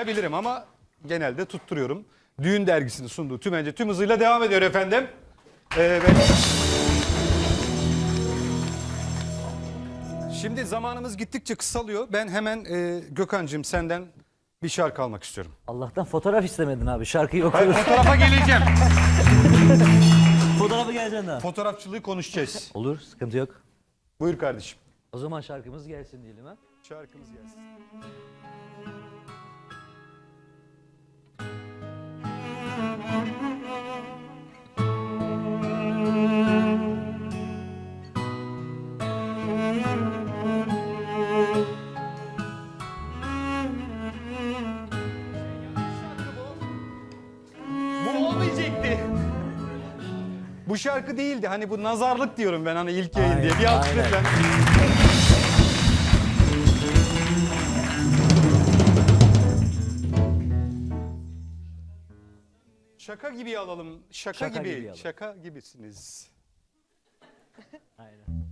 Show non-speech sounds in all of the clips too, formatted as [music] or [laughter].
tutturamayabilirim ama genelde tutturuyorum. Düğün dergisini sunduğu tümence tüm hızıyla devam ediyor efendim. Ee, ve... Şimdi zamanımız gittikçe kısalıyor. Ben hemen e, Gökhan'cığım senden bir şarkı almak istiyorum. Allah'tan fotoğraf istemedin abi. Şarkıyı Hayır, okuyoruz. fotoğrafa geleceğim. [laughs] Fotoğrafı geleceksin daha. Fotoğrafçılığı konuşacağız. Olur sıkıntı yok. Buyur kardeşim. O zaman şarkımız gelsin diyelim ha. Şarkımız gelsin. Bu olmayacaktı. Bu şarkı değildi. Hani bu nazarlık diyorum ben hani ilk yayın diye. Bir alkış aynen. lütfen. Şaka gibi alalım. Şaka, Şaka gibi. gibi alalım. Şaka gibisiniz. Aynen.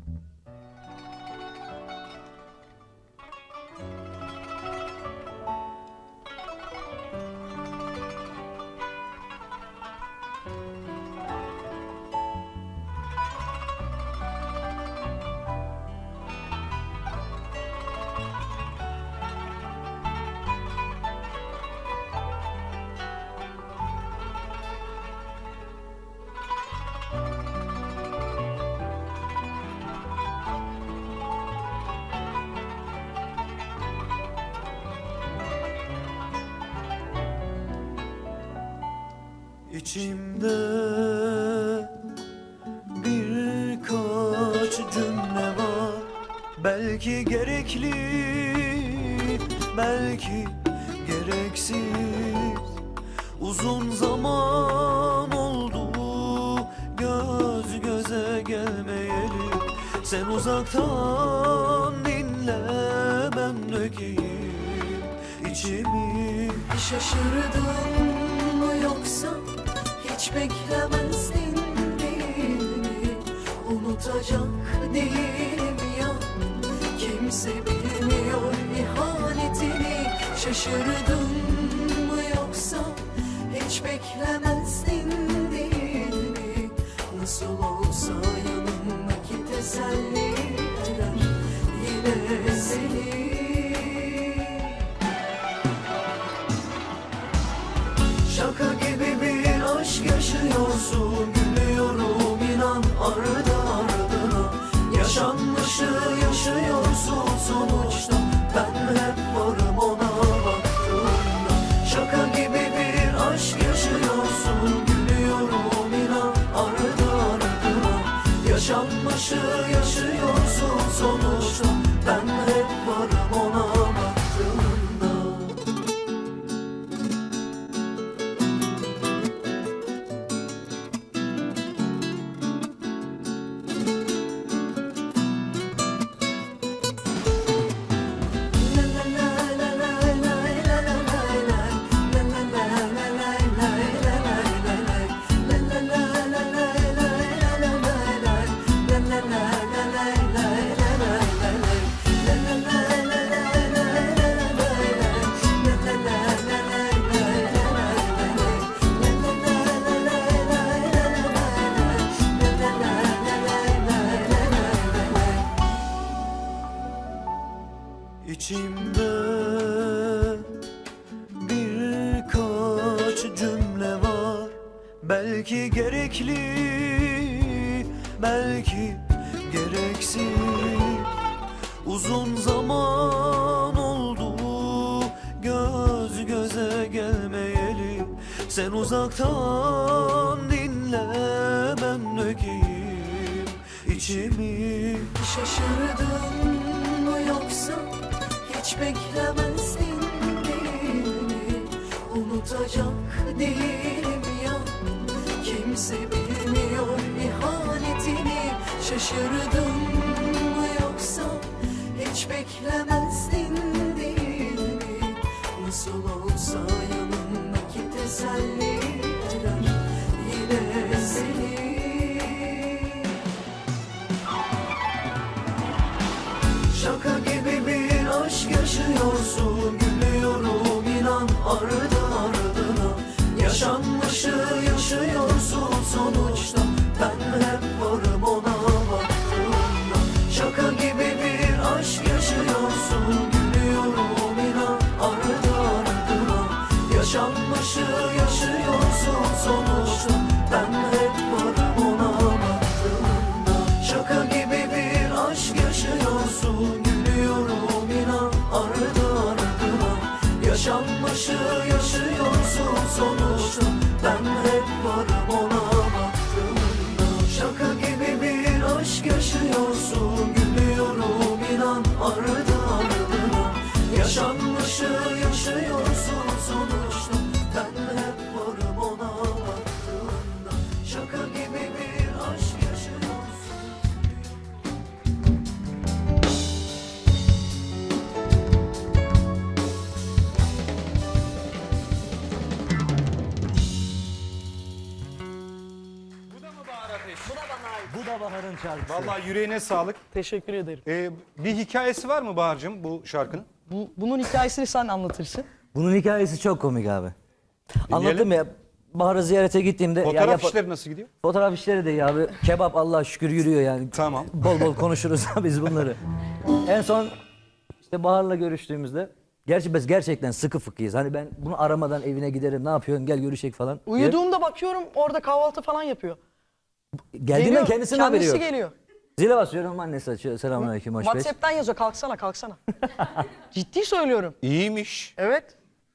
Belki gerekli, belki gereksiz. Uzun zaman oldu göz göze gelmeyeli. Sen uzaktan dinle ben dökeyim içimi. Şaşırdın mı yoksa hiç beklemezdin değil mi? Unutacak değilim kimse bilmiyor ihanetini. Şaşırdın mı yoksa hiç beklemezdin değil mi? Nasıl olsa yanımdaki teselli eder yine seni. Şaka gibi bir aşk yaşıyorsun Gülüyorum inan ardı ardına Yaşıyorsun sonuçta. Ben hep varım ona baktığımda. Şaka gibi bir aşk yaşıyorsun. Gülüyorum inan ardı ardına Yaşanmışı yaşıyorsun sonuçta. Ben hep varım ona içimi Şaşırdın mı yoksa hiç beklemezdin mi? Unutacak değilim ya kimse bilmiyor ihanetini Şaşırdın mı yoksa hiç beklemezdin mi? Nasıl olsa yanımdaki teselli eder yine seni Şaka gibi bir aşk yaşıyorsun. Gülüyorum inan ardı ardına. Yaşanmışı yaşıyorsun. Sonu Bu da Bahar'ın şarkısı. Vallahi yüreğine sağlık. Teşekkür ederim. Ee, bir hikayesi var mı Bahar'cığım bu şarkının? Bu, bunun hikayesini sen anlatırsın. Bunun hikayesi çok komik abi. Anlattım ya. Bahar'ı ziyarete gittiğimde... ya Fotoğraf yap- işleri nasıl gidiyor? Fotoğraf işleri de iyi abi. Kebap Allah şükür yürüyor yani. Tamam. Bol bol konuşuruz [laughs] biz bunları. en son işte Bahar'la görüştüğümüzde Gerçi biz gerçekten sıkı fıkıyız. Hani ben bunu aramadan evine giderim. Ne yapıyorsun? Gel görüşek falan. Uyuduğumda bakıyorum orada kahvaltı falan yapıyor. Geldiğinden Geliyor, kendisinin haberi kendisi yok. geliyor. Zile basıyorum annesi açıyor. Selamünaleyküm hoş beş. WhatsApp'tan yazıyor kalksana kalksana. [laughs] Ciddi söylüyorum. İyiymiş. Evet.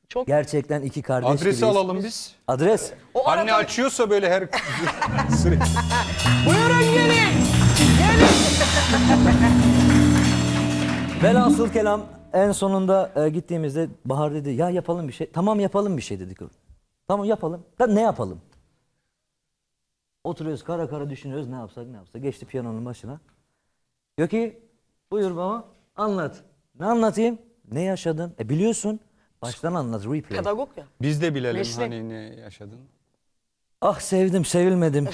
Çok Gerçekten iki kardeş Adresi gibiyiz. alalım biz. Adres. o Anne arada açıyorsa böyle her [laughs] sürekli. buyurun gelin. Velhasıl kelam en sonunda e, gittiğimizde Bahar dedi ya yapalım bir şey. Tamam yapalım bir şey dedik. Tamam yapalım. Da ne yapalım? Oturuyoruz kara kara düşünüyoruz ne yapsak ne yapsak. Geçti piyanonun başına. Diyor ki buyur baba anlat. Ne anlatayım? Ne yaşadın? E biliyorsun. Baştan anlat replay. Pedagog ya. Biz de bilelim Meslek. hani ne yaşadın. Ah sevdim sevilmedim.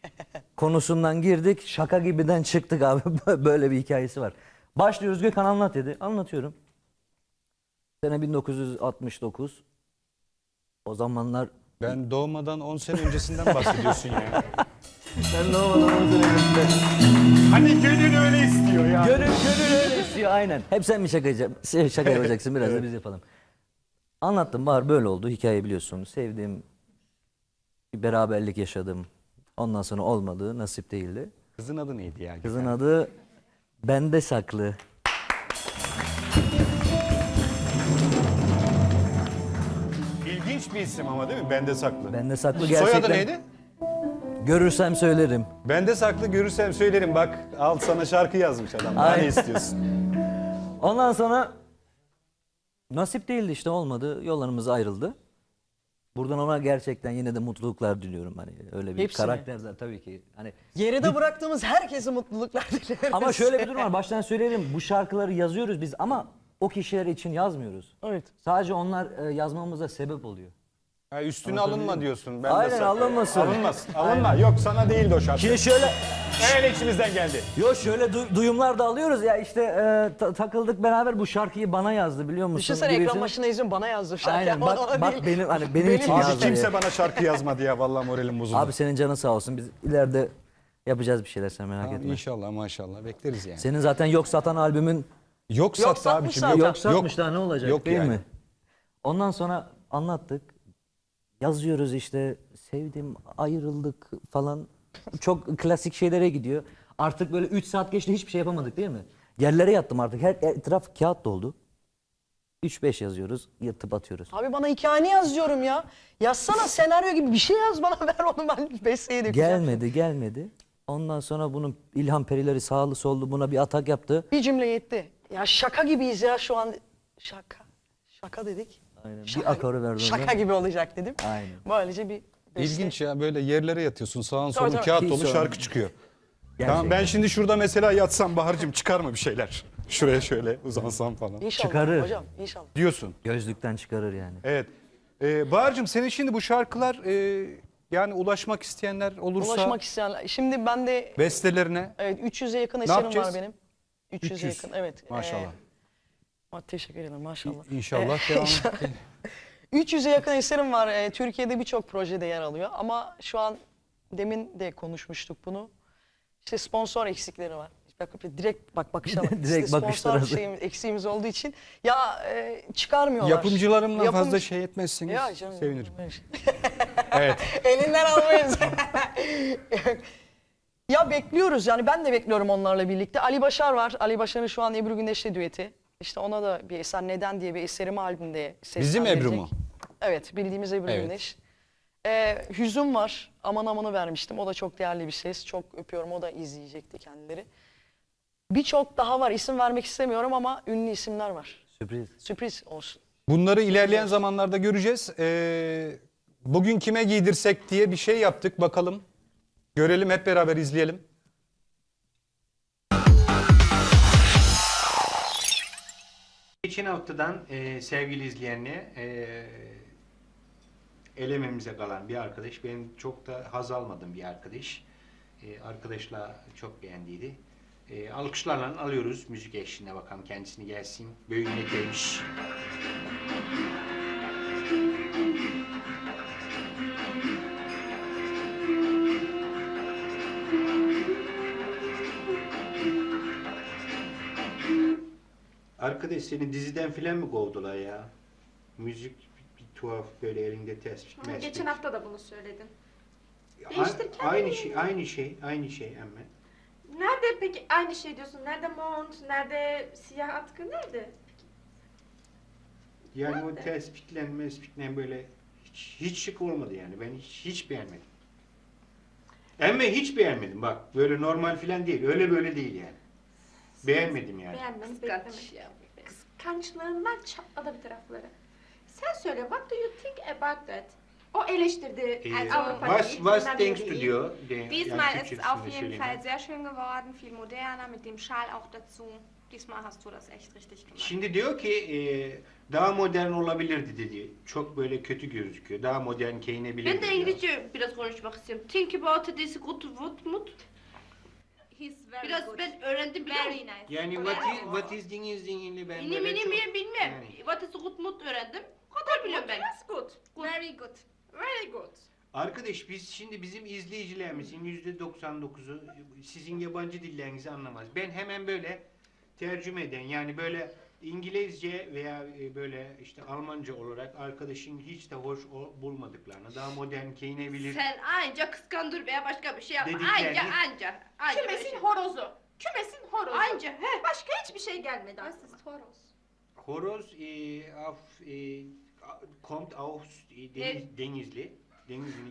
[laughs] Konusundan girdik şaka gibiden çıktık abi. [laughs] Böyle bir hikayesi var. Başlıyoruz Gökhan anlat dedi. Anlatıyorum. Sene 1969. O zamanlar Ben doğmadan 10 sene öncesinden bahsediyorsun ya. [laughs] ben ne olmadan Hani gönül öyle istiyor ya. Gönül gönül öyle istiyor aynen. Hep sen mi şaka, yapacaksın? şaka yapacaksın biraz da biz yapalım. Anlattım var böyle oldu hikaye biliyorsun. Sevdiğim bir beraberlik yaşadım. Ondan sonra olmadı nasip değildi. Kızın adı neydi ya? Kızın adı bende saklı. Bir isim ama değil mi? Bende saklı. Bende saklı gerçekten. Soyadı neydi? Görürsem söylerim. Bende saklı görürsem söylerim bak. Al sana şarkı yazmış adam. Daha ne istiyorsun? [laughs] Ondan sonra nasip değildi işte olmadı. Yollarımız ayrıldı. Buradan ona gerçekten yine de mutluluklar diliyorum hani öyle bir Hepsine. karakterler tabii ki. Hani Geride bıraktığımız herkese mutluluklar [laughs] dileriz. ama şöyle bir durum var. Baştan söyleyelim. Bu şarkıları yazıyoruz biz ama o kişiler için yazmıyoruz. Evet. Sadece onlar e, yazmamıza sebep oluyor. Ha, üstüne alınma diyorsun. Ben Aynen, saklı. alınmasın. Alınmasın. Alınma. Yok sana değildi o şarkı. Şimdi şöyle Öyle içimizden geldi. Yo şöyle du- duyumlar da alıyoruz ya işte e, ta- takıldık beraber bu şarkıyı bana yazdı biliyor musun? Düşünsene ekran gibisine. başına izin bana yazdı şarkı. Aynen ama [laughs] bak, ona bak değil. benim hani benim, için Benim Abi yazdı. kimse bana şarkı yazmadı ya. Vallahi moralim bozuldu. Abi senin canın sağ olsun biz ileride yapacağız bir şeyler sen merak Tamam, etme. inşallah maşallah bekleriz yani. Senin zaten yok satan albümün Yok sattı satmış abiciğim. zaten. Yok, yok satmış daha ne olacak Yok değil yani. mi? Ondan sonra anlattık. Yazıyoruz işte sevdim ayrıldık falan. Çok klasik şeylere gidiyor. Artık böyle 3 saat geçti hiçbir şey yapamadık değil mi? Yerlere yattım artık. Her etraf kağıt doldu. 3-5 yazıyoruz, yırtıp atıyoruz. Abi bana hikayeni yaz diyorum ya. Yazsana senaryo gibi bir şey yaz bana [laughs] ver onu ben besteye dökeceğim. Gelmedi, gelmedi. Ondan sonra bunun ilham perileri sağlı sollu buna bir atak yaptı. Bir cümle yetti. Ya şaka gibiyiz ya şu an. Şaka. Şaka dedik. Aynen. Şaka, bir akoru verdi Şaka gibi olacak dedim. Aynen. Böylece bir beste. İlginç ya böyle yerlere yatıyorsun sağın solun tabii. kağıt dolu şarkı çıkıyor. Gerçekten. Tamam ben şimdi şurada mesela yatsam Bahar'cığım çıkar mı bir şeyler? [laughs] Şuraya şöyle uzansam falan. İnşallah Çıkarır. hocam inşallah. Diyorsun. Gözlükten çıkarır yani. Evet. Ee, Bahar'cığım senin şimdi bu şarkılar e, yani ulaşmak isteyenler olursa Ulaşmak isteyenler. Şimdi ben de bestelerine evet 300'e yakın eserim var benim. 300'e 300. yakın evet. maşallah. Ee, teşekkür ederim maşallah. İnşallah Ee, devam. [laughs] 300'e [laughs] yakın eserim var. Ee, Türkiye'de birçok projede yer alıyor. Ama şu an demin de konuşmuştuk bunu. İşte sponsor eksikleri var. Yok, direkt bak bakışa bak. [laughs] Direkt bakışlar sponsor şeyimiz, eksiğimiz olduğu için ya e, çıkarmıyorlar. Yapımcılarımla Yapımcı- fazla şey etmezsiniz. Ya canım. Sevinirim. şey. Evet. Elinden almayız. ya bekliyoruz yani ben de bekliyorum onlarla birlikte. Ali Başar var. Ali Başar'ın şu an Ebru Gündeş'le düeti. İşte ona da bir eser Neden diye bir eserim albümde Bizim Ebru mu? Evet bildiğimiz Ebru Evet. Gündeş. Ee, Hüzün var. Aman amanı vermiştim. O da çok değerli bir ses. Çok öpüyorum. O da izleyecekti kendileri. Birçok daha var. İsim vermek istemiyorum ama ünlü isimler var. Sürpriz. Sürpriz olsun. Bunları ilerleyen zamanlarda göreceğiz. Ee, bugün kime giydirsek diye bir şey yaptık. Bakalım. Görelim hep beraber izleyelim. Geçen haftadan e, sevgili izleyenle e, elememize kalan bir arkadaş. Benim çok da haz almadığım bir arkadaş. E, arkadaşla çok beğendiydi. E, alkışlarla alıyoruz müzik eşliğinde bakalım kendisini gelsin. Böyüne gelmiş. Arkadaş seni diziden filan mı kovdular ya? Müzik bir, bir tuhaf böyle elinde tespit Ama mespit. geçen hafta da bunu söyledin. A- değiştir aynı kendini. şey, aynı şey, aynı şey ama. Nerede peki aynı şey diyorsun? Nerede mont, nerede siyah atkı, nerede? Yani o tespitle mespitle böyle hiç, hiç şık olmadı yani. Ben hiç, hiç beğenmedim. Ama hiç beğenmedim bak. Böyle normal filan değil. Öyle böyle değil yani. Beğenmedim yani. Beğenmeni beklemek. Kıskançlığından çatladı bir tarafları. Sen söyle, what do you think about that? O eleştirdi Ee, Avrupa'yı. was, was Bundan denkst beri du iyi. diyor? De, Diesmal yani ist es auf jeden Fall sehr schön geworden, viel moderner mit dem Schal auch dazu. Diesmal hast du das echt richtig gemacht. Şimdi diyor ki e, daha modern olabilirdi dedi. Çok böyle kötü gözüküyor. Daha modern giyinebilirdi. Ben de diyor. İngilizce biraz konuşmak istiyorum. Think about it is good would mut. He's very Biraz good. ben öğrendim biliyor Very musun? nice. Yani what is, what is dingin dinginli ben İnim böyle inim çok- inim bilmem. Yani. What is good mut öğrendim. O kadar biliyorum ben. That's good. Very good. Very good. Arkadaş biz şimdi bizim izleyicilerimizin yüzde 99'u sizin yabancı dillerinizi anlamaz. Ben hemen böyle tercüme eden yani böyle İngilizce veya e, böyle işte Almanca olarak arkadaşın hiç de hoş o- bulmadıklarını daha modern giyinebilir. Sen anca kıskandır veya başka bir şey yapma. Dediklerini- Anca anca. Anca Kümesin şey. horozu. Kümesin horozu. Anca he. Başka hiçbir şey gelmedi ist Horus. Horoz e, auf, e, kommt aus e, deniz, denizli. Denizli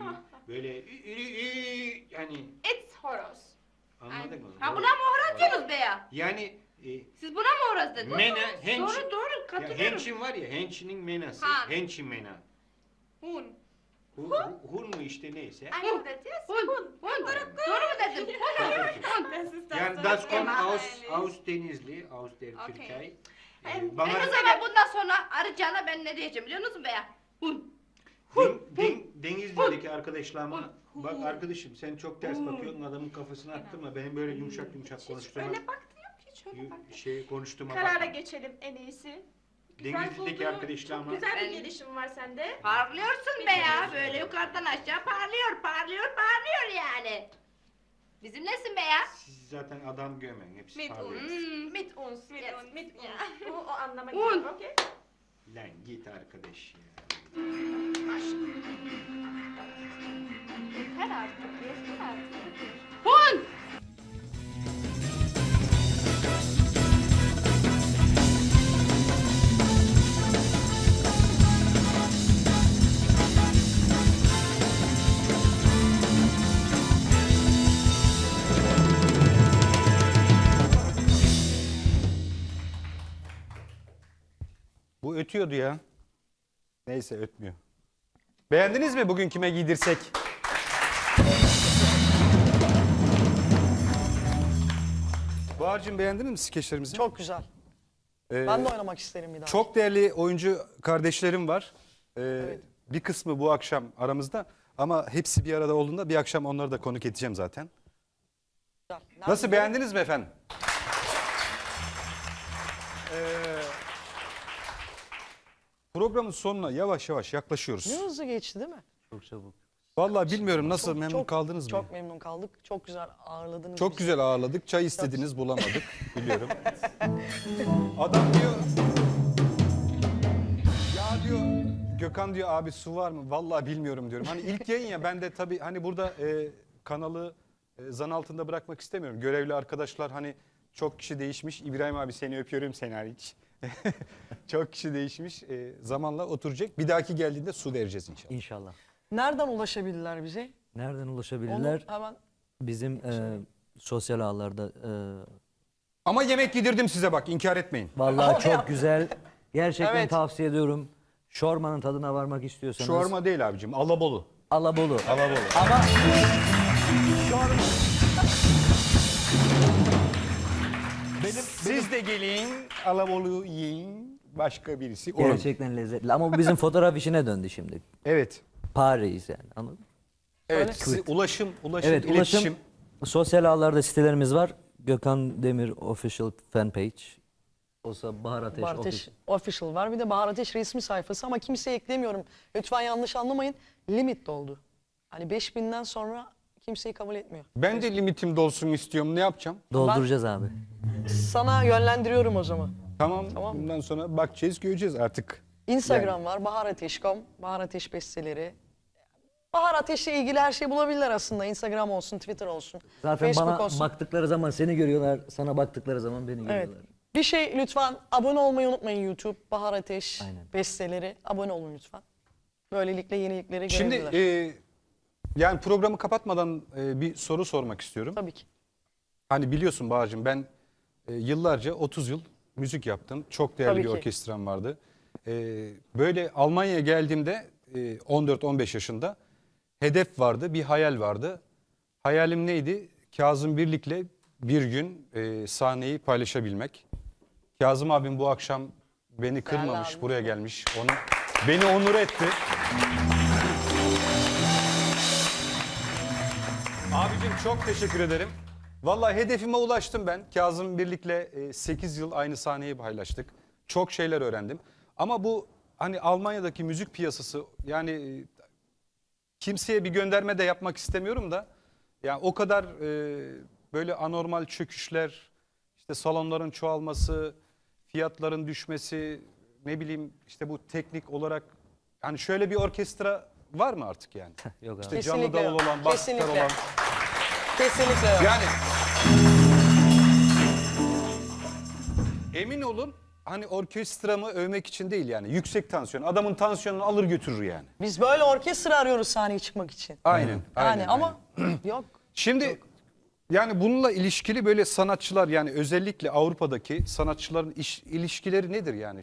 böyle ü, ü, ü, yani It's horoz. anladın mı? Ha buna mı horoz diyorsunuz be ya? Yani e, Siz buna mı horoz dediniz? Mena, hench, Doğru doğru ya katılıyorum. hençin var ya, hençinin menası, Ha. hençin mena. Hun. Hu, hu, hun mu işte neyse. Yes. Hun, hun. Doğru mu dedim? Hun, hun. Yani das kommt aus, aus Denizli, aus der Okay. Türkei. Ee, Hem- bana Ben o zaman bundan sonra arayacağına ben ne diyeceğim biliyor musun be ya? Hun. Den, Den- Denizli'deki arkadaşlarıma bak arkadaşım sen çok ters bakıyorsun adamın kafasına attırma benim böyle yumuşak yumuşak konuştuğuma öyle baktı yok ki. Hiç öyle baktı. şey konuştuğuma Karara bakma. geçelim en iyisi. Güzel Denizli'deki bulduğun, arkadaşlarıma Çok güzel Ben- bir gelişim var sende. Parlıyorsun be ya böyle yukarıdan aşağı parlıyor parlıyor parlıyor yani. Bizim nesin be ya? siz zaten adam görmeyin hepsi Mit parlıyor. uns. Mit uns. Mit uns, Mit uns. [laughs] Bu o anlama Un. geliyor. okey? Lan git arkadaş ya. Yeter artık. Yeter artık. Hun. Bu ötüyordu ya. Neyse ötmüyor. Beğendiniz mi bugün kime giydirsek? Bahar'cığım beğendiniz mi skeçlerimizi? Çok güzel. Ee, Ben de oynamak isterim bir daha. Çok değerli oyuncu kardeşlerim var. Ee, Bir kısmı bu akşam aramızda ama hepsi bir arada olduğunda bir akşam onları da konuk edeceğim zaten. güzel. Nasıl beğendiniz mi efendim? Ee, programın sonuna yavaş yavaş yaklaşıyoruz. Ne hızlı geçti değil mi? Çok çabuk. Vallahi bilmiyorum nasıl Çok- memnun çok- kaldınız mı? Çok memnun kaldık. Çok güzel ağırladınız Çok bizi. güzel ağırladık. Çay istediniz bulamadık. [laughs] Biliyorum. Adam diyor ya diyor Gökhan diyor abi su var mı? Vallahi bilmiyorum diyorum. Hani ilk yayın ya ben de tabii hani burada e, kanalı e, zan altında bırakmak istemiyorum. Görevli arkadaşlar hani çok kişi değişmiş. İbrahim abi seni öpüyorum sen hariç. [laughs] çok kişi değişmiş. E, zamanla oturacak. Bir dahaki geldiğinde su vereceğiz inşallah. İnşallah. Nereden ulaşabilirler bize? Nereden Onu ulaşabilirler? hemen Bizim e, sosyal ağlarda e, Ama yemek yedirdim size bak inkar etmeyin. vallahi çok güzel. Gerçekten Evet. tavsiye ediyorum. Şormanın tadına varmak istiyorsanız. Şorma değil abicim Alabolu. Alabolu. Alabolu. Ama Siz de gelin Alabolu yiyin. Başka birisi olur. gerçekten lezzetli. Ama bu bizim fotoğraf işine döndü şimdi. Evet. Paris yani anladın mı? Evet. Öyle. sizi- ulaşım, ulaşım, Evet iletişim. ulaşım. Sosyal ağlarda sitelerimiz var. Gökhan Demir Official Fan Page. Olsa Bahar Ateş, Bahar Ateş Official. official var. Bir de Bahar Ateş resmi sayfası ama kimseye eklemiyorum. Lütfen yanlış anlamayın. Limit doldu. Hani 5000'den sonra kimseyi kabul etmiyor. Ben de limitim dolsun istiyorum. Ne yapacağım? Dolduracağız abi. Sana yönlendiriyorum o zaman. Tamam. Tamam. Bundan sonra bakacağız, göreceğiz artık. Instagram var. Bahar Ateş.com. Bahar Ateş besteleri. Bahar Ateş'le ilgili her şeyi bulabilirler aslında. Instagram olsun, Twitter olsun, Zaten Facebook bana olsun. baktıkları zaman seni görüyorlar. Sana baktıkları zaman beni Evet. görüyorlar. Bir şey lütfen abone olmayı unutmayın YouTube. Bahar Ateş Aynen. besteleri. Abone olun lütfen. Böylelikle yenilikleri Şimdi görebilirler. e, yani programı kapatmadan e, bir soru sormak istiyorum. Tabii ki. Hani biliyorsun Bahar'cığım ben e, yıllarca 30 yıl müzik yaptım. Çok değerli Tabii bir ki. orkestram vardı. E, böyle Almanya'ya geldiğimde e, 14-15 yaşında hedef vardı, bir hayal vardı. Hayalim neydi? Kazım Birlik'le bir gün e, sahneyi paylaşabilmek. Kazım abim bu akşam beni kırmamış, buraya gelmiş. Onu beni onur etti. Abicim çok teşekkür ederim. Vallahi hedefime ulaştım ben. Kazım Birlik'le 8 yıl aynı sahneyi paylaştık. Çok şeyler öğrendim. Ama bu hani Almanya'daki müzik piyasası yani e, kimseye bir gönderme de yapmak istemiyorum da yani o kadar e, böyle anormal çöküşler, işte salonların çoğalması, fiyatların düşmesi, ne bileyim işte bu teknik olarak yani şöyle bir orkestra var mı artık yani? Yok abi. İşte canlı Kesinlikle davul yok. olan, bas gitar Kesinlikle. olan. Kesinlikle yok. Yani emin olun hani orkestramı övmek için değil yani. Yüksek tansiyon. Adamın tansiyonunu alır götürür yani. Biz böyle orkestra arıyoruz sahneye çıkmak için. Aynen. Yani aynen, ama yok. Şimdi yani bununla ilişkili böyle sanatçılar yani özellikle Avrupa'daki sanatçıların iş, ilişkileri nedir yani?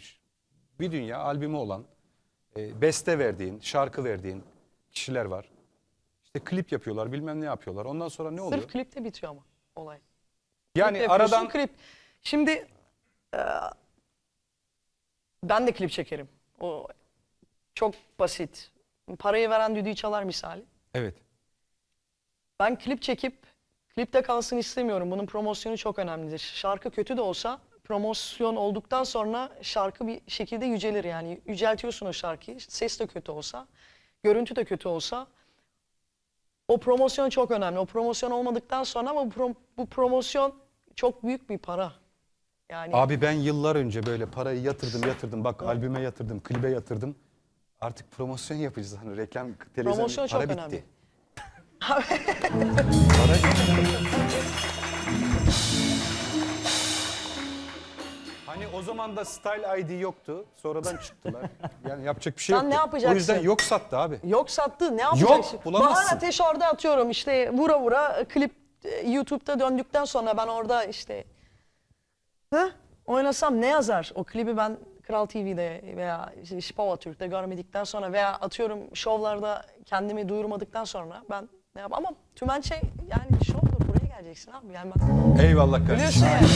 Bir dünya albümü olan, e, beste verdiğin, şarkı verdiğin kişiler var. İşte klip yapıyorlar, bilmem ne yapıyorlar. Ondan sonra ne oluyor? Sırf klipte bitiyor ama olay. Yani Klip aradan klip. Şimdi e, ben de klip çekerim. O çok basit. Parayı veren düdüğü çalar misali. Evet. Ben klip çekip klipte kalsın istemiyorum. Bunun promosyonu çok önemlidir. Şarkı kötü de olsa promosyon olduktan sonra şarkı bir şekilde yücelir yani. Yüceltiyorsun o şarkıyı. Ses de kötü olsa, görüntü de kötü olsa. O promosyon çok önemli. O promosyon olmadıktan sonra ama bu, prom- bu promosyon çok büyük bir para. Yani Abi ben yıllar önce böyle parayı yatırdım yatırdım. Bak albüme yatırdım, klibe yatırdım. Artık promosyon yapacağız hani reklam televizyon Promosyon para çok bitti. önemli. para bitti. [laughs] Hani o zaman da Style ID yoktu. Sonradan çıktılar. [laughs] Yani yapacak bir şey Sen yoktu. ne yapacaksın? O yüzden yok sattı abi. Yok sattı ne yapacaksın? Yok, bulamazsın. Bahar Ateş orada atıyorum işte vura vura klip e, YouTube'da döndükten sonra ben orada işte Hı? oynasam ne yazar? O klibi ben Kral TV'de veya işte Spava Türk'te görmedikten sonra veya atıyorum şovlarda kendimi duyurmadıktan sonra ben ne yap ama tümen şey yani şovdur buraya geleceksin abi yani ben Eyvallah kardeşim. biliyorsun yani.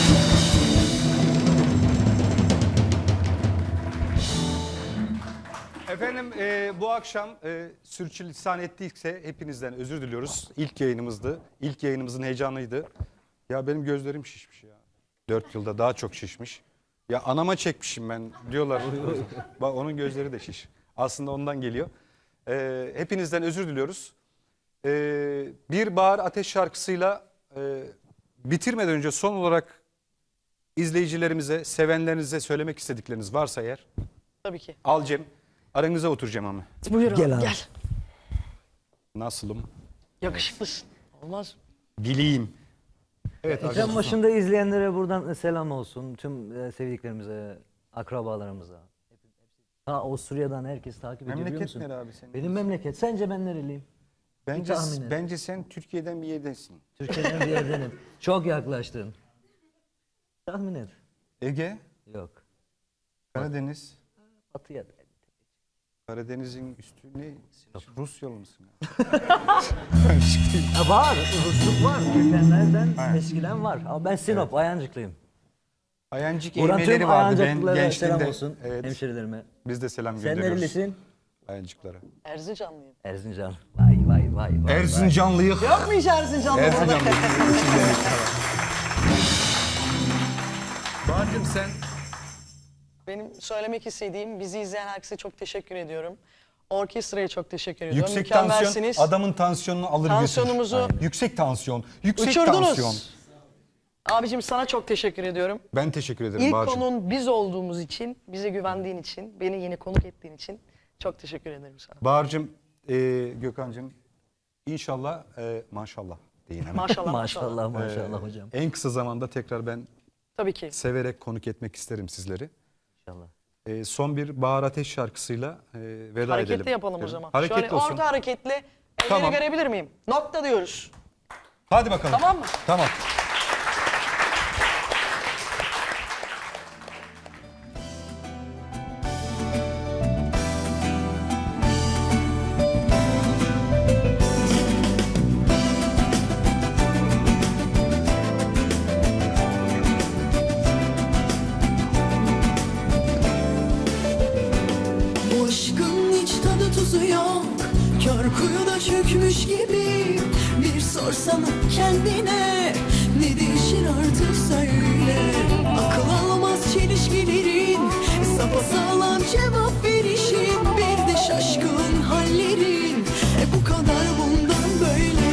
Efendim e, bu akşam e, sürçülisan ettiyse hepinizden özür diliyoruz. İlk yayınımızdı. İlk yayınımızın heyecanlıydı. Ya benim gözlerim şişmiş ya. Dört yılda daha çok şişmiş. Ya anama çekmişim ben diyorlar. [laughs] Bak onun gözleri de şiş. Aslında ondan geliyor. E, hepinizden özür diliyoruz. Ee, bir Bahar Ateş şarkısıyla e, bitirmeden önce son olarak izleyicilerimize, sevenlerinize söylemek istedikleriniz varsa eğer Tabii ki. al Cem. Aranıza oturacağım ama. Buyur Gel abi, abi. gel. Nasılım? Yakışıklısın. Olmaz? Bileyim. Evet Ekran arkadaşlar. başında izleyenlere buradan selam olsun. Tüm e, sevdiklerimize, akrabalarımıza. Ta Avusturya'dan herkes takip ediyor biliyor Memleket musun? nere abi senin? Benim memleket. Sence ben nereliyim? Bence, tahmin et. bence sen Türkiye'den bir yerdensin. Türkiye'den bir yerdenim. [laughs] Çok yaklaştın. Tahmin et. Ege, Yok. Karadeniz. Batıya. Karadeniz'in üstü ne? Rusyalı mısın? [laughs] [laughs] Ha, var. Rusluk var. Kökenlerden eskiden var. Ama ben Sinop, Ayancıklıyım. Ayancık eğmeleri vardı ben Ayancıklılara selam gençliğimde. olsun. Evet, Hemşerilerime. biz de selam Sen gönderiyoruz. nerelisin? Ayancıklara. Erzincanlıyım. Erzincan. Vay vay vay vay. Erzincanlıyık. Yok mu hiç Erzincanlı? Erzincanlıyık. [laughs] Bahar'cığım sen Benim söylemek istediğim bizi izleyen herkese çok teşekkür ediyorum. Orkestraya çok teşekkür ediyorum. yüksek tansiyon adamın tansiyonunu alır götürür. Tansiyonumuzu Aynen. Yüksek tansiyon. Yüksek tansiyon. uçurdunuz. Abicim sana çok teşekkür ediyorum. Ben teşekkür ederim İlk Bahar'cığım. konun biz olduğumuz için, bize güvendiğin için, beni yeni konuk ettiğin için çok teşekkür ederim sana. Bahar'cığım, e, Gökhan'cığım inşallah e, maşallah deyin [laughs] hemen. Maşallah maşallah. Maşallah maşallah hocam. En kısa zamanda tekrar ben Tabii ki. severek konuk etmek isterim sizleri. İnşallah. E, son bir Bahar Ateş şarkısıyla e, veda Hareketli edelim. yapalım o zaman. Hareketli Şöyle olsun. orta hareketli elleri Tamam. görebilir miyim? Nokta diyoruz. Hadi bakalım. Tamam mı? Tamam. Kör kuyuda çökmüş gibi Bir sorsana kendine Ne değişir artık söyle. Akıl almaz çelişkilerin Sapasağlam cevap verişin. Bir de şaşkın hallerin E bu kadar bundan böyle.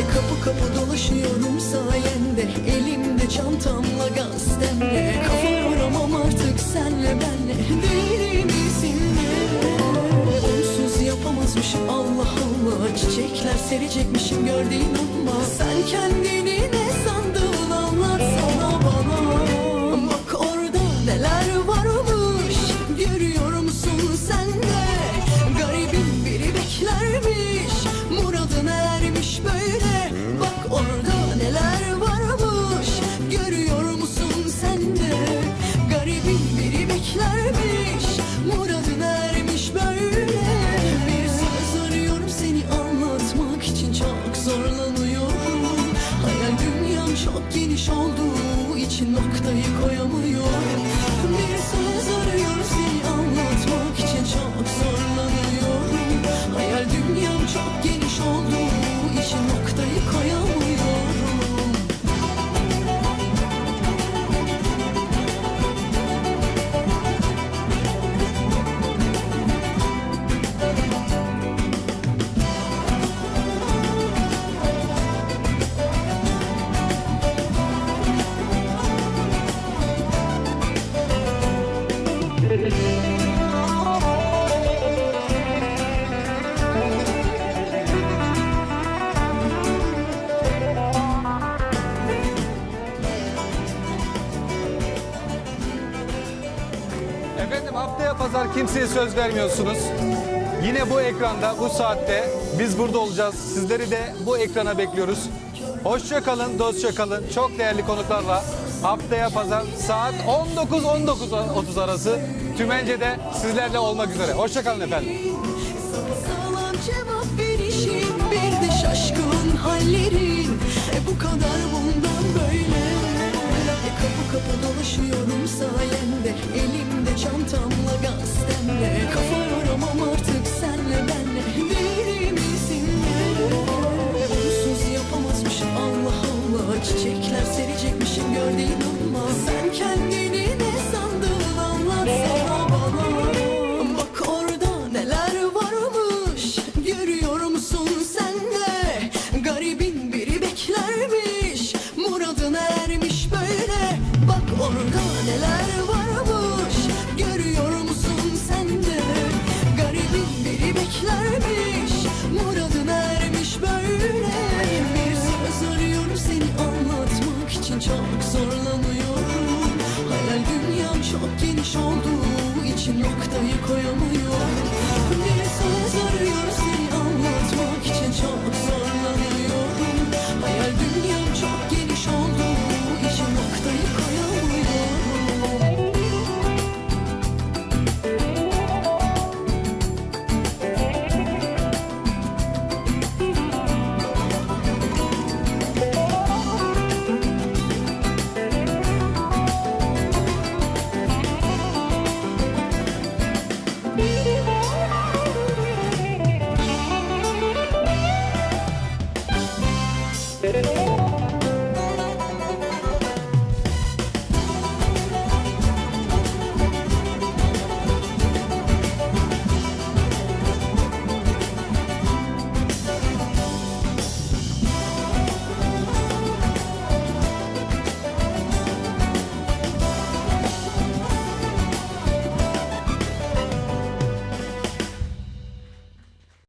E kapı kapı dolaşıyorum sayende Elimde çantamla gazetemle Kafa yoramam artık senle benle Deli yapamazmışım Allah Allah Çiçekler serecekmişim gördüğün ama Sen kendini ne sandın kimseye söz vermiyorsunuz. Yine bu ekranda, bu saatte biz burada olacağız. Sizleri de bu ekrana bekliyoruz. Hoşça kalın, dostça kalın. Çok değerli konuklarla haftaya pazar saat 19-19.30 arası Tümence'de sizlerle olmak üzere. Hoşça kalın efendim. Cevap verişin bir de şaşkın hallerin E bu kadar kapı dolaşıyorum sayende. Elimde çantamla gazetemle. Kafa vuramam artık senle benle. Değil